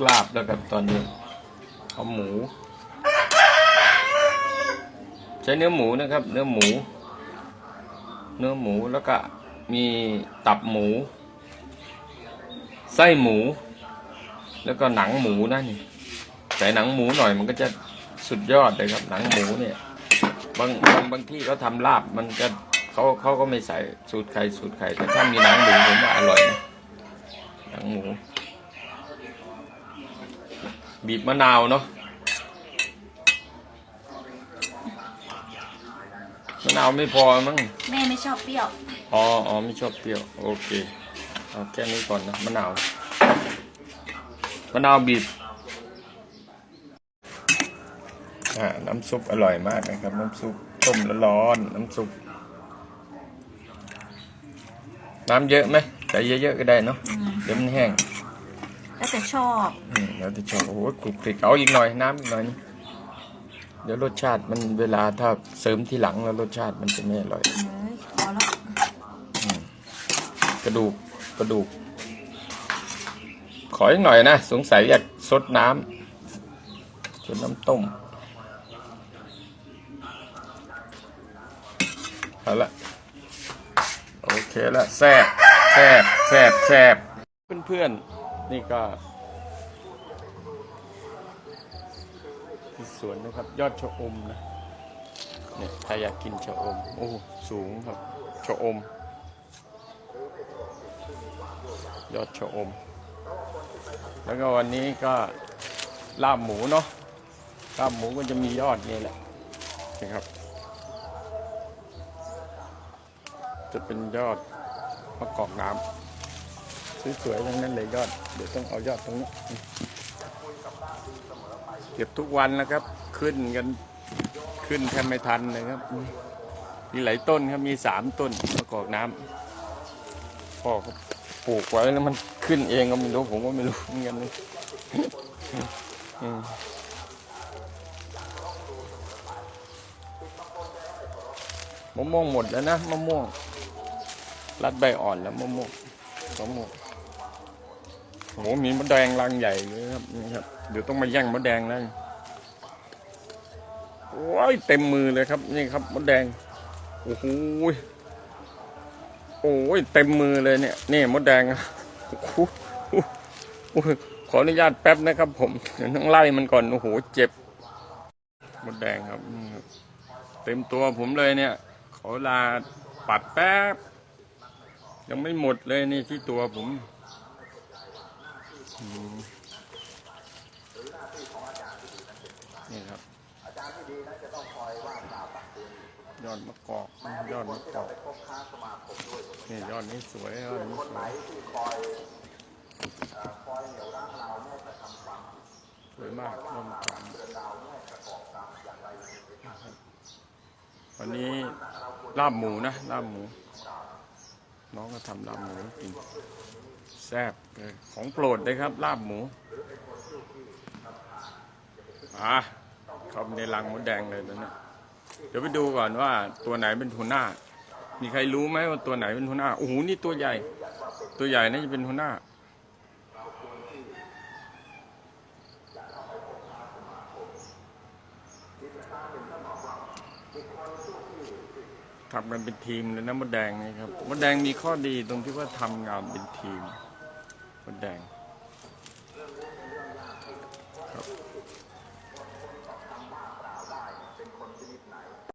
กลาบแล้วครับตอนนี้เอาหมู ใช้เนื้อหมูนะครับ เนื้อหมู เนื้อหมูแล้วก็มีตับหมู ไส้หมู แล้วก็หนังหมูนะนี่ใส่หนังหมูหน่อยมันก็จะสุดยอดเลยครับหนังหมูเนี่ยบางบางบางที่เขาทำลาบมันจะเขาเขาก็ไม่ใส่สูตรใครสูตรใครแต่ถ้ามีหนังหมูผมว่าอร่อยนะหนังหมู บีบมะนาวเนาะมะนาวไม่พอมั้งแม่ไม่ชอบเปรี้ยว อ๋ออ๋อไม่ชอบเปรี้ยว โอเค เอาแค่นี้ก่อนนะมะนาว มะนาวบีบ อ่า น้ำซุปอร่อยมากนะครับ น้ำซุปต้มแล้วร้อนๆน้ำซุป น้ำเยอะไหมใส่เยอะๆก็ได้เนาะอืมเดี๋ยวมันแห้ง แล้วแต่ชอบอืมเดี๋ยวจะชอบโอ้โหกรุบกริกเอาอีกหน่อยน้ำอีกหน่อยนึงเดี๋ยวรสชาติมันเวลาถ้าเสริมทีหลังแล้วรสชาติมันจะไม่อร่อยเฮ้ยพอแล้วกระดูกกระดูก ขออีกหน่อยนะ สงสัยอยากซดน้ำซดน้ำต้มเอาละโอเคละแซ่บแซ่บแซ่บแซ่บเพื่อนๆ นี่ก็ที่สวนนะครับ ยอดชะอมนะเนี่ยใครอยากกินชะอม โอ้สูงครับชะอม ยอดชะอม แล้วก็วันนี้ก็ลาบหมูเนาะลาบหมูก็จะมียอดนี่แหละนะครับ จะเป็นยอดมะกอกน้ำ สวยๆทั้งนั้นเลยยอด เดี๋ยวต้องเอายอดตรงนี้เก็บทุกวันแล้วครับ ขึ้นกันขึ้นแทบไม่ทันเลยครับ มีหลายต้นครับมีสามต้นมะกอกน้ำพ่อเขาปลูกไว้แล้วมันขึ้นเองก็ไม่รู้ผมก็ไม่รู้เหมือนกันเลยมะม่วงหมดแล้วนะมะม่วงรัดใบอ่อนแล้วมะม่วงมะม่วง โอ้โหมีมดแดงรังใหญ่เลยครับนี่ครับเดี๋ยวต้องมาแย่งมดแดงแล้วโอ้ยเต็มมือเลยครับนี่ครับมดแดงโอ้โหโอ้ยเต็มมือเลยเนี่ยนี่มดแดงโอ้โหขออนุญาตแป๊บนะครับ ผมต้องไล่มันก่อนโอ้โหเจ็บมดแดงครับ เต็มตัวผมเลยเนี่ย ขอลาปัดแป๊บ ยังไม่หมดเลยนี่ที่ตัวผม นี่ครับยอดมะกอกยอดมะกอกนี่ยอดนี้สวยยอดนี้สวยสวยมากยอดมะขามวันนี้ลาบหมูนะลาบหมู น้องก็ทำลาบหมูให้กิน ซ่บของโปรดเลยครับ ลาบหมูอะเข้าในรังมดแดงเลยตอนนี้เดี๋ยวไปดูก่อนว่าตัวไหนเป็นหัวหน้ามีใครรู้ไหมว่าตัวไหนเป็นหัวหน้าโอ้โห นี่ตัวใหญ่ ตัวใหญ่น่าจะเป็นหัวหน้าทำกันเป็นทีมเลยนะมดแดงนี่ครับมดแดงมีข้อดีตรงที่ว่าทำงานเป็นทีม มดแดงครับ